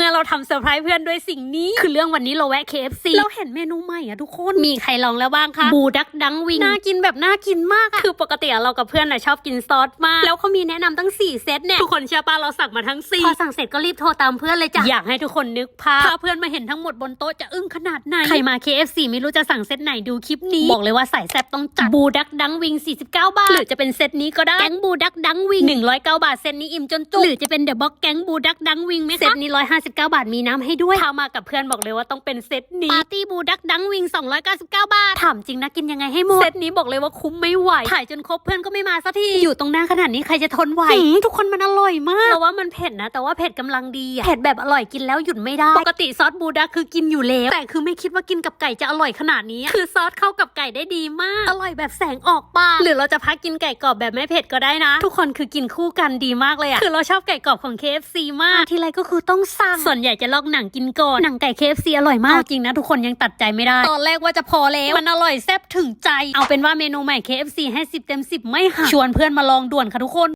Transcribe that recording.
ม เมื่อเราทำเซอร์ไพรส์เพื่อนด้วยสิ่งนี้ คือเรื่องวันนี้เราแวะ KFC เราเห็นเมนูใหม่อะทุกคน มีใครลองแล้วบ้างคะ บูดักดังวิง น่ากินแบบน่ากินมากอะคือปกติอะเรากับเพื่อนอะชอบกินซอสมาก แล้วเขามีแนะนำตั้ง 4 เซตเนี่ย ทุกคนเชื่อป่ะเราสั่งมาทั้ง 4 พอสั่งเสร็จก็รีบโทรตามเพื่อนเลยจ้ะ อยากให้ทุกคนนึกภาพถ้าเพื่อนมาเห็นทั้งหมดบนโต๊ะจะอึ้งขนาดไหน ใครมา KFC ไม่รู้จะสั่งเซตไหนดูคลิปนี้ บอกเลยว่าสายแซ่บต้องจัด บูดักดังวิง 49 บาท หรือจะเป็นเซตนี้ก็ได้ แก๊งบูดักดังวิง109 บาทเซตนี้อิ่มจนจุกหรือจะเป็นเดอะบ็อกแก๊งบูดักดังวิงไหมคะเซตนี้159บาทมีน้ำให้ด้วยถ้ามากับเพื่อนบอกเลยว่าต้องเป็นเซตนี้ปาร์ตี้บูดักดังวิง 299 บาทถามจริงนะกินยังไงให้หมดเซตนี้บอกเลยว่าคุ้มไม่ไหวถ่ายจนครบเพื่อนก็ไม่มาสักทีอยู่ตรงหน้าขนาดนี้ใครจะทนไหวหืมทุกคนมันอร่อยมากแต่ว่ามันเผ็ดนะ แต่ว่าเผ็ดกำลังดีอะเผ็ดแบบอร่อยกินแล้วหยุดไม่ได้ปกติซอสบูดักคือกินอยู่แล้วแต่คือไม่คิดว่ากินกับไก่จะอร่อยขนาดนี้อะคือซอสเข้ากับไก่ได้ดีมาก อร่อยแบบแสงออกปากหรือเราจะพักกินไก่กรอบแบบไม่เผ็ดก็ได้นะ ทุกคนคือกินคู่กันดีมากเลยอะคือเราชอบไก่กรอบของ KFC มาก ทีไรก็คือต้องสั่งส่วนใหญ่จะลอกหนังกินก่อนหนังไก่ KFC อร่อยมากเอาจริงนะทุกคนยังตัดใจไม่ได้ ตอนแรกว่าจะพอแล้วมันอร่อยแซ่บถึงใจ เอาเป็นว่าเมนูใหม่ KFC ให้10เต็ม10 ไม่หักชวนเพื่อนมาลองด่วนค่ะทุกคน